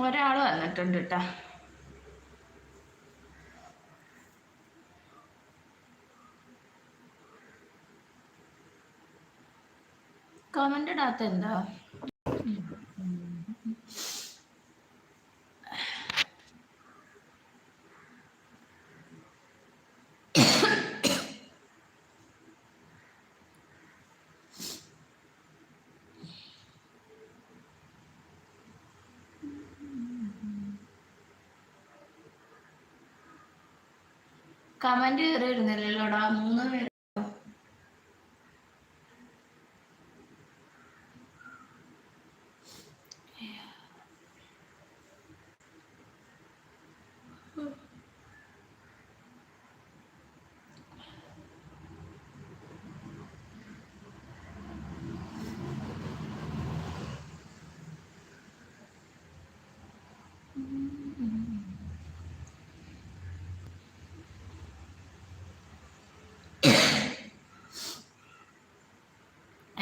ഒരാൾ വന്നിട്ടുണ്ട് കേട്ടാ കമന്റ് ഇടാത്ത എന്താ കമന്റ് കയറി ഇരുന്നില്ലല്ലോടാ മൂന്ന് പേര്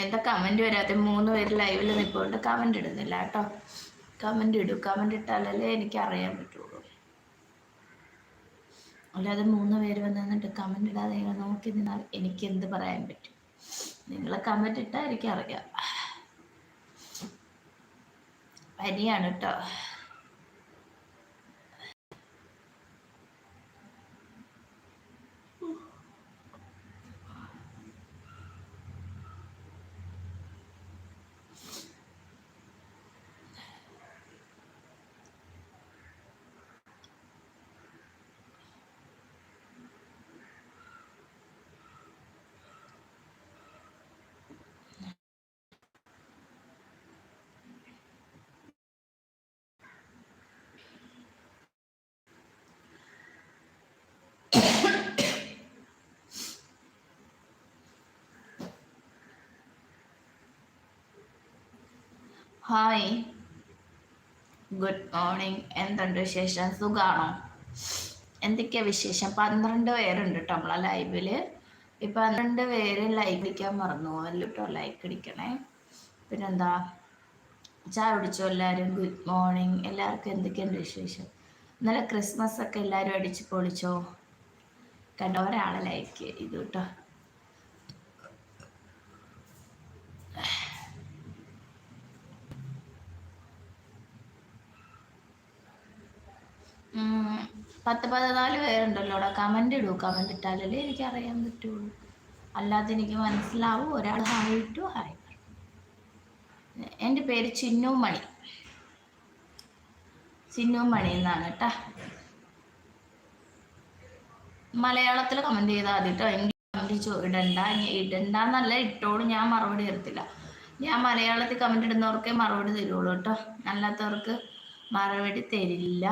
എന്താ കമന്റ് വരാത്ത മൂന്ന് പേര് ലൈവിൽ നിൽക്കുകൊണ്ട് കമന്റ് ഇടുന്നില്ല കേട്ടോ. കമന്റ് ഇടൂ. കമന്റ് ഇട്ടാലല്ലേ എനിക്ക് അറിയാൻ പറ്റുള്ളൂ. അല്ലാതെ മൂന്ന് പേര് വന്ന് നിന്നിട്ട് കമന്റ് ഇടാതെ നിങ്ങൾ നോക്കി നിന്നാൽ എനിക്ക് എന്ത് പറയാൻ പറ്റും? നിങ്ങൾ കമന്റ് ഇട്ടാൽ എനിക്ക് അറിയാം പനിയാണ് കേട്ടോ ഹായ് ഗുഡ് മോർണിംഗ് എന്തുണ്ട് വിശേഷം? സുഖാണോ? എന്തൊക്കെയാ വിശേഷം? പന്ത്രണ്ട് പേരുണ്ട് കേട്ടോ നമ്മളെ ലൈവിൽ. ഈ പന്ത്രണ്ട് പേര് ലൈക്ക് അടിക്കാൻ മറന്നു പോകല്ലോ കേട്ടോ ലൈക്ക് അടിക്കണേ. പിന്നെന്താ? ചായ കുടിച്ചോ എല്ലാവരും ഗുഡ് മോർണിംഗ് എല്ലാവർക്കും എന്തൊക്കെയുണ്ട് വിശേഷം? ഇന്നലെ ക്രിസ്മസ് ഒക്കെ എല്ലാവരും അടിച്ച് പൊളിച്ചോ? കണ്ടോ ഒരാളെ ലൈക്ക് ചെയ്തു കേട്ടോ പത്ത് പതിനാല് പേരുണ്ടല്ലോ അവിടെ. കമന്റ് ഇടൂ. കമന്റ് ഇട്ടാലല്ലേ എനിക്ക് അറിയാൻ പറ്റുള്ളൂ. അല്ലാതെ എനിക്ക് മനസ്സിലാവും. ഒരാൾ ഹായ് ഇട്ടു ഹായ് എന്റെ പേര് ചിന്നു മണി. ചിന്നു മണി എന്നാണ് കേട്ടാ. മലയാളത്തിൽ കമന്റ് ചെയ്താൽ മതി കേട്ടോ. എനിക്ക് കമന്റ് ഇടണ്ട. ഇടണ്ട ഇട്ടോളൂ. ഞാൻ മറുപടി തരത്തില്ല. ഞാൻ മലയാളത്തിൽ കമന്റ് ഇടുന്നവർക്കേ മറുപടി തരുള്ളൂ കേട്ടോ. അല്ലാത്തവർക്ക് മറുപടി തരില്ല.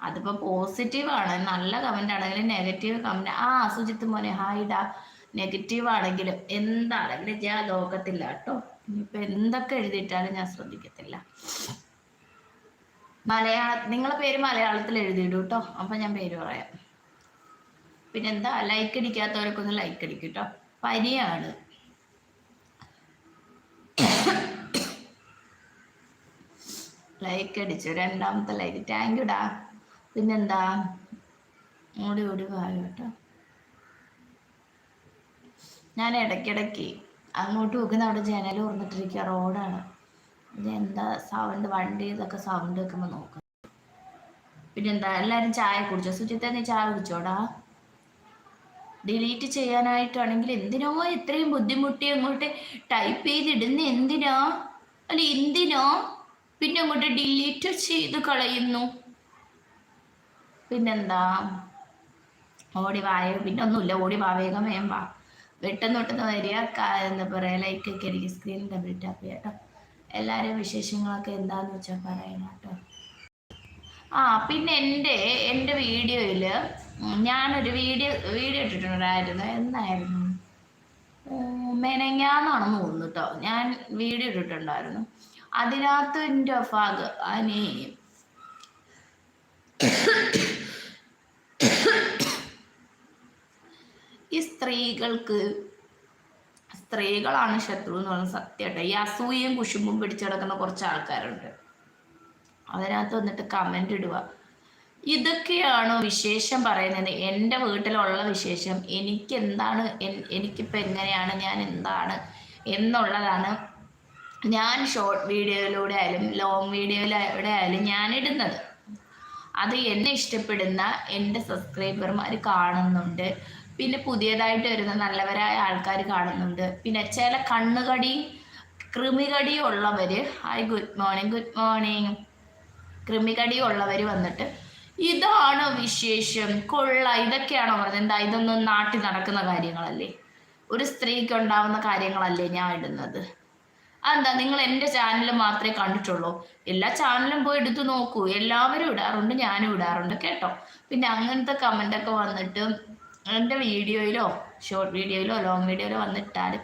അതിപ്പോ പോസിറ്റീവ് ആണ്. നല്ല കമന്റ് ആണെങ്കിലും നെഗറ്റീവ് കമന്റ് ആ സുജിത്ത് മോനെ ഹായിടാ നെഗറ്റീവ് ആണെങ്കിലും എന്താണെങ്കിലും ഞാൻ നോക്കത്തില്ല കേട്ടോ. ഇനിയിപ്പോ എന്തൊക്കെ എഴുതിയിട്ടാലും ഞാൻ ശ്രദ്ധിക്കത്തില്ല. മലയാള നിങ്ങളെ പേര് മലയാളത്തിൽ എഴുതിയിടും കേട്ടോ അപ്പൊ ഞാൻ പേര് പറയാം. പിന്നെ എന്താ ലൈക്ക് അടിക്കാത്തവരൊക്കെ ഒന്ന് ലൈക്ക് അടിക്കും കേട്ടോ പനിയാണ്. ലൈക്ക് അടിച്ചു. രണ്ടാമത്തെ ലൈക്ക് താങ്ക് യുടാ പിന്നെന്താ? ഓടി ഓടി വായ കേട്ടോ ഞാൻ ഇടയ്ക്കിടയ്ക്ക് അങ്ങോട്ട് പോകുന്ന അവിടെ ജനൽ തുറന്നിട്ടിരിക്കുക റോഡാണ്. എന്താ സൗണ്ട് വണ്ടി ഇതൊക്കെ സൗണ്ട് വെക്കുമ്പോൾ നോക്കും. പിന്നെന്താ എല്ലാവരും ചായ കുടിച്ചോ? സുജിത്ത നീ ചായ കുടിച്ചോടാ? ഡിലീറ്റ് ചെയ്യാനായിട്ടാണെങ്കിൽ എന്തിനോ ഇത്രയും ബുദ്ധിമുട്ടി അങ്ങോട്ട് ടൈപ്പ് ചെയ്തിടുന്ന എന്തിനാ? അല്ല എന്തിനോ? പിന്നെ അങ്ങോട്ട് ഡിലീറ്റ് ചെയ്ത് കളയുന്നു. പിന്നെന്താ? ഓടി വായ. പിന്നെ ഒന്നുമില്ല. ഓടി വാ. വേഗം വേഗം വാ. വെട്ടെന്ന് വെട്ടെന്ന് വരിക. എന്താ എന്താ പറയുക ലൈക്കൊക്കെ എനിക്ക് സ്ക്രീൻ ഡബിൾ ടാപ്പ് ചെയ്യാം കേട്ടോ എല്ലാവരും വിശേഷങ്ങളൊക്കെ എന്താന്ന് വെച്ചാൽ പറയണം കേട്ടോ ആ പിന്നെ എന്റെ എന്റെ വീഡിയോയിൽ ഞാനൊരു വീഡിയോ വീഡിയോ ഇട്ടിട്ടുണ്ടായിരുന്നു. എന്നായിരുന്നു? മെനങ്ങാന്നാണെന്ന് തോന്നുന്നു കേട്ടോ ഞാൻ വീഡിയോ ഇട്ടിട്ടുണ്ടായിരുന്നു. അതിനകത്ത് എന്റെ ഫാഗ് അനി ഈ സ്ത്രീകൾക്ക് സ്ത്രീകളാണ് ശത്രു എന്ന് പറയുന്നത് സത്യമായിട്ട്. ഈ അസൂയയും കുശുമ്പും പിടിച്ചു കിടക്കുന്ന കുറച്ച് ആൾക്കാരുണ്ട്. അതിനകത്ത് വന്നിട്ട് കമന്റ് ഇടുക. ഇതൊക്കെയാണോ വിശേഷം പറയുന്നത്. എന്റെ വീട്ടിലുള്ള വിശേഷം എനിക്ക് എന്താണ് എനിക്കിപ്പോൾ എങ്ങനെയാണ് ഞാൻ എന്താണ് എന്നുള്ളതാണ് ഞാൻ ഷോർട്ട് വീഡിയോയിലൂടെ ആയാലും ലോങ് വീഡിയോയിലൂടെ ആയാലും ഞാൻ ഇടുന്നത്. അത് എന്നെ ഇഷ്ടപ്പെടുന്ന എന്റെ സബ്സ്ക്രൈബർമാർ കാണുന്നുണ്ട്. പിന്നെ പുതിയതായിട്ട് വരുന്ന നല്ലവരായ ആൾക്കാർ കാണുന്നുണ്ട്. പിന്നെ ചില കണ്ണുകടി കൃമികടി ഉള്ളവർ hi good morning good morning കൃമികടി ഉള്ളവർ വന്നിട്ട് ഇതാണ് വിശേഷം കൊള്ള. ഇതൊക്കെയാണോ പറഞ്ഞത്? എന്താ ഇതൊന്നും നാട്ടിൽ നടക്കുന്ന കാര്യങ്ങളല്ലേ? ഒരു സ്ത്രീക്ക് ഉണ്ടാവുന്ന കാര്യങ്ങളല്ലേ ഞാൻ ഇടുന്നത്? അതെന്താ നിങ്ങൾ എന്റെ ചാനൽ മാത്രമേ കണ്ടിട്ടുള്ളൂ? എല്ലാ ചാനലും പോയി എടുത്തു നോക്കൂ. എല്ലാവരും ഇടാറുണ്ട് ഞാനും ഇടാറുണ്ട് കേട്ടോ? പിന്നെ അങ്ങനത്തെ കമന്റൊക്കെ വന്നിട്ട് എന്റെ വീഡിയോയിലോ ഷോർട്ട് വീഡിയോയിലോ ലോങ് വീഡിയോയിലോ വന്നിട്ടാൽ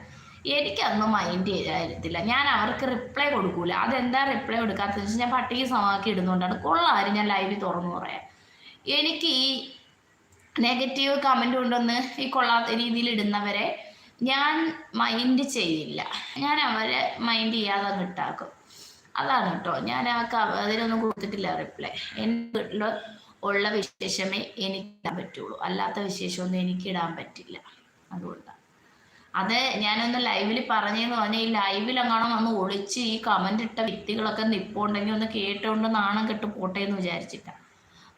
എനിക്കതൊന്നും മൈൻഡ് ചെയ്തായിരുന്നില്ല ഞാൻ അവർക്ക് റിപ്ലൈ കൊടുക്കൂല. അതെന്താ റിപ്ലൈ കൊടുക്കാത്തത്? വെച്ചാൽ ഞാൻ പട്ടിക സമാക്കി ഇടുന്നുകൊണ്ടാണ് കൊള്ളാരും ഞാൻ ലൈവിൽ തുറന്നു പറയാം. എനിക്ക് ഈ നെഗറ്റീവ് കമന്റ് കൊണ്ടൊന്ന് ഈ കൊള്ളാത്ത രീതിയിൽ ഇടുന്നവരെ ഞാൻ മൈൻഡ് ചെയ്യില്ല. ഞാൻ അവരെ മൈൻഡ് ചെയ്യാതെ കിട്ടാക്കും അതാണ് കേട്ടോ. ഞാൻ അവർക്ക് അതിനൊന്നും കൊടുത്തിട്ടില്ല റിപ്ലൈ എന്റെ വീട്ടിൽ ഉള്ള വിശേഷമേ എനിക്ക് ഇടാൻ പറ്റുള്ളൂ. അല്ലാത്ത വിശേഷമൊന്നും എനിക്ക് ഇടാൻ പറ്റില്ല. അതുകൊണ്ടാണ് അത് ഞാനൊന്ന് ലൈവിൽ പറഞ്ഞെന്ന് പറഞ്ഞാൽ ഈ ലൈവിൽ അങ്ങാണോ വന്ന് ഒളിച്ച് ഈ കമന്റ് ഇട്ട വ്യക്തികളൊക്കെ നിപ്പുണ്ടെങ്കിൽ ഒന്ന് കേട്ടോണ്ട് നാണം കെട്ട് പോട്ടെ എന്ന് വിചാരിച്ചിട്ടാണ്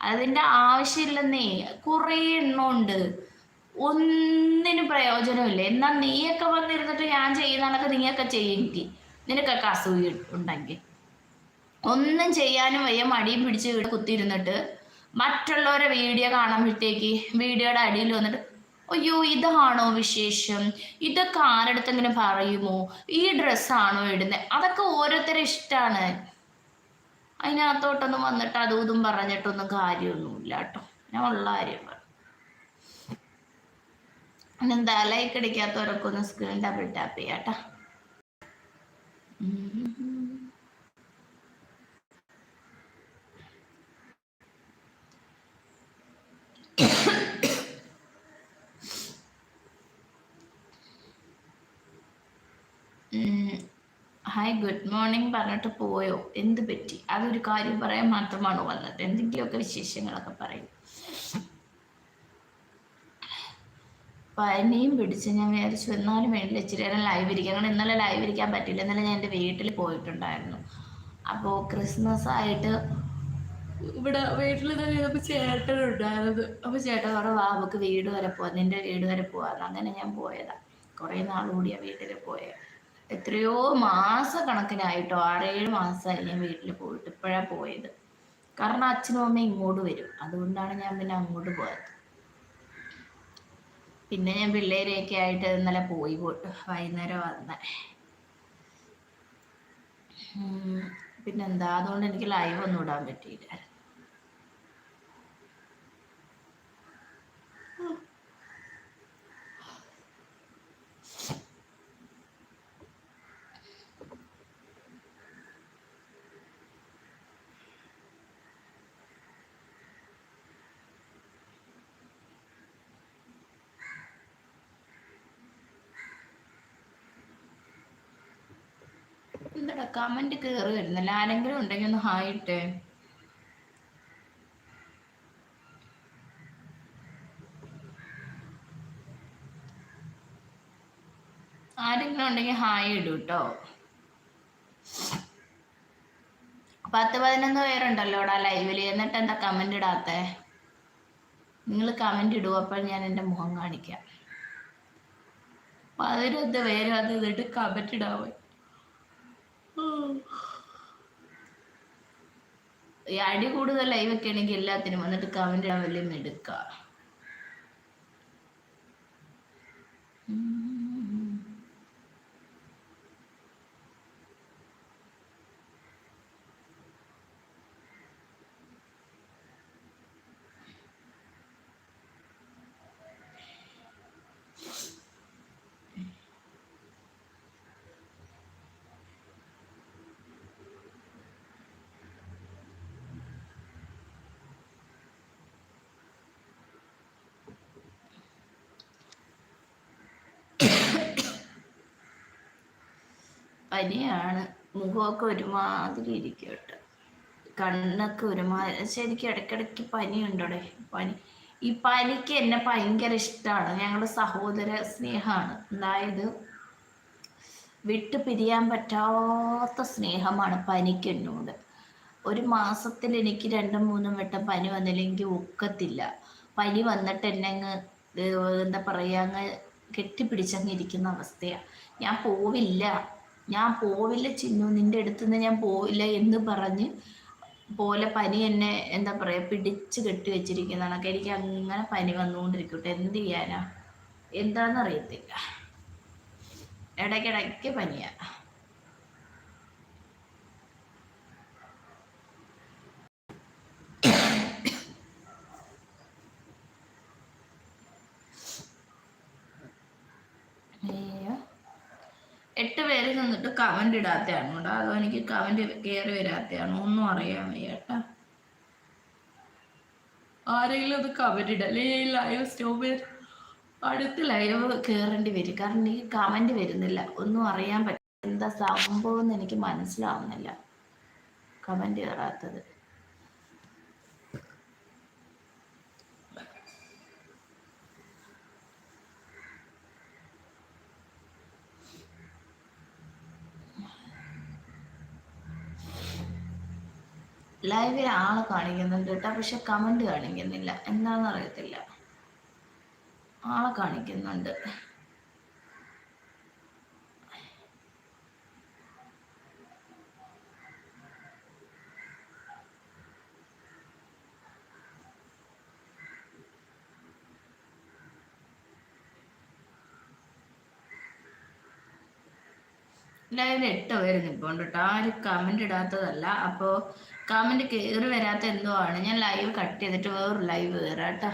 അതിന്റെ ആവശ്യമില്ലെന്നേ കുറേ എണ്ണമുണ്ട് ഒന്നിനും പ്രയോജനമില്ല. എന്നാൽ നീയൊക്കെ വന്നിരുന്നിട്ട് ഞാൻ ചെയ്യുന്നതൊക്കെ നീയൊക്കെ ചെയ്യെങ്കിൽ നിനക്കൊക്കെ അസൂയ ഉണ്ടെങ്കിൽ ഒന്നും ചെയ്യാനും വയ്യ. മടിയും പിടിച്ച് കുത്തിയിരുന്നിട്ട് മറ്റുള്ളവരെ വീഡിയോ കാണുമ്പോഴത്തേക്ക് വീഡിയോയുടെ അടിയിൽ വന്നിട്ട് അയ്യോ ഇതാണോ വിശേഷം? ഇതൊക്കെ ആരടുത്തെങ്കിലും പറയുമോ? ഈ ഡ്രസ്സാണോ ഇടുന്നത് അതൊക്കെ ഓരോരുത്തരെ ഇഷ്ടമാണ് അതിനകത്തോട്ടൊന്നും വന്നിട്ട് അതും ഇതും പറഞ്ഞിട്ടൊന്നും കാര്യമൊന്നുമില്ല കേട്ടോ. ഞാൻ ഉള്ള കാര്യം എന്താ? ലൈക്ക് അടിക്കാത്തവരൊക്കെ ഒന്ന് സ്ക്രീൻ ഡബിൾ ടാപ്പ് ചെയ്യാട്ടാ ഹായ് ഗുഡ് മോർണിംഗ് പറഞ്ഞിട്ട് പോയോ? എന്ത് പറ്റി? അതൊരു കാര്യം പറയാൻ മാത്രമാണ് വന്നത്? എന്തെങ്കിലുമൊക്കെ വിശേഷങ്ങളൊക്കെ പറയും. പനിയും പിടിച്ച് ഞാൻ വിചാരിച്ചു എന്നാലും വേണ്ടില്ല ഇച്ചിരി നേരം ലൈവ് ഇരിക്കാം. കാരണം ഇന്നലെ ലൈവ് ഇരിക്കാൻ പറ്റില്ല ഇന്നലെ ഞാൻ എന്റെ വീട്ടിൽ പോയിട്ടുണ്ടായിരുന്നു. അപ്പോൾ ക്രിസ്മസ് ആയിട്ട് ഇവിടെ വീട്ടിൽ തന്നെ ചേട്ടൻ ഉണ്ടായിരുന്നത് അപ്പോൾ ചേട്ടൻ പറഞ്ഞ വാ നമുക്ക് വീട് വരെ പോവാം. നിന്റെ വീട് വരെ പോവാന്ന്. അങ്ങനെ ഞാൻ പോയതാണ് കുറേ നാൾ കൂടിയാണ് വീട്ടിൽ പോയത് എത്രയോ മാസക്കണക്കിനായിട്ടോ ആറേഴ് മാസമായി ഞാൻ വീട്ടിൽ പോയിട്ട് ഇപ്പോഴാണ് പോയത്. കാരണം അച്ഛനും അമ്മയും ഇങ്ങോട്ട് വരും. അതുകൊണ്ടാണ് ഞാൻ പിന്നെ അങ്ങോട്ട് പോയത്. പിന്നെ ഞാൻ പിള്ളേരെയൊക്കെ ആയിട്ട് ഇന്നലെ പോയി പോയിട്ട് വൈകുന്നേരം വന്ന. പിന്നെന്താ? അതുകൊണ്ട് എനിക്ക് ലൈവ് ഒന്നും ഇടാൻ പറ്റിയില്ല. എന്താടാ കമന്റ് കയറി വരുന്നില്ല ആരെങ്കിലും ഉണ്ടെങ്കിൽ ഒന്ന് ഹായ് ഇട്ടേ. ആരെങ്കിലും ഉണ്ടെങ്കിൽ ഹായ് ഇടൂ കേട്ടോ പത്ത് പതിനൊന്ന് പേരുണ്ടല്ലോ ഇവിടെ ലൈവിൽ എന്നിട്ട് എന്താ കമന്റ് ഇടാത്തേ? നിങ്ങൾ കമന്റ് ഇടുക അപ്പോൾ ഞാൻ എന്റെ മുഖം കാണിക്കാം. പതിനൊന്ന് പേര് അത് ഇതിട്ട് കമന്റ് ഇടാൻ ഈ അടി കൂടുതൽ ലൈവ് ഒക്കെ ആണെങ്കിൽ എല്ലാത്തിനും വന്നിട്ട് കമന്റ് ഇടാൻ വലിയ പനിയാണ്. മുഖമൊക്കെ ഒരുമാതിരി ഇരിക്കട്ടെ. കണ്ണൊക്കെ ഒരുമാതിരി. ശരിക്കും ഇടയ്ക്കിടയ്ക്ക് പനിയുണ്ടോടെ? പനി. ഈ പനിക്ക് എന്നെ ഭയങ്കര ഇഷ്ടമാണ് ഞങ്ങളുടെ സഹോദര സ്നേഹമാണ്. അതായത് വിട്ടു പിരിയാൻ പറ്റാത്ത സ്നേഹമാണ് പനിക്ക് എന്നോട്. ഒരു മാസത്തിൽ എനിക്ക് രണ്ടും മൂന്നും വട്ടം പനി വന്നില്ലെങ്കിൽ ഒക്കത്തില്ല. പനി വന്നിട്ട് എന്നെ അങ്ങ് എന്താ പറയുക അങ്ങ് കെട്ടിപ്പിടിച്ചങ്ങ് ഇരിക്കുന്ന അവസ്ഥയാണ് ഞാൻ പോവില്ല. ഞാൻ പോവില്ല ചിന്നു നിന്റെ അടുത്തുനിന്ന് ഞാൻ പോവില്ല എന്ന് പറഞ്ഞ് പോലെ പനി എന്നെ എന്താ പറയുക പിടിച്ച് കെട്ടി വെച്ചിരിക്കുന്നതാണ്. എനിക്ക് അങ്ങനെ പനി വന്നുകൊണ്ടിരിക്കട്ടെ. എന്ത് ചെയ്യാനാ? എന്താണെന്ന് അറിയത്തില്ല. ഇടയ്ക്കിടയ്ക്ക് പനിയാ എട്ട് പേര് നിന്നിട്ട് കമന്റ് ഇടാത്തതാണ് കേട്ടോ. അതോ എനിക്ക് കമന്റ് കയറി വരാത്തതാണ്. ഒന്നും അറിയാൻ വയ്യ കേട്ടോ. ആരെങ്കിലും അത് കമന്റ് ഇടല്ലേ ലൈവ് സ്റ്റോപ്പ് അടുത്ത് ലൈവ് കയറേണ്ടി വരും. കാരണം എനിക്ക് കമന്റ് വരുന്നില്ല. ഒന്നും അറിയാൻ പറ്റില്ല. എന്താ സംഭവം എന്ന് എനിക്ക് മനസ്സിലാവുന്നില്ല. കമന്റ് കയറാത്തത് ലൈവിൽ ആളെ കാണിക്കുന്നുണ്ട് കേട്ടോ. പക്ഷെ കമന്റ് കാണിക്കുന്നില്ല. എന്താണെന്ന് അറിയത്തില്ല. ആളെ കാണിക്കുന്നുണ്ട്. ലൈവിൽ എട്ട് പേര് നിൽപ്പുണ്ട് കേട്ടോ ആരും കമന്റ് ഇടാത്തതല്ല. അപ്പോൾ കമന്റ് കയറി വരാത്ത എന്തോ ആണ്. ഞാൻ ലൈവ് കട്ട് ചെയ്തിട്ട് വേറൊരു ലൈവ് കയറാം കേട്ടോ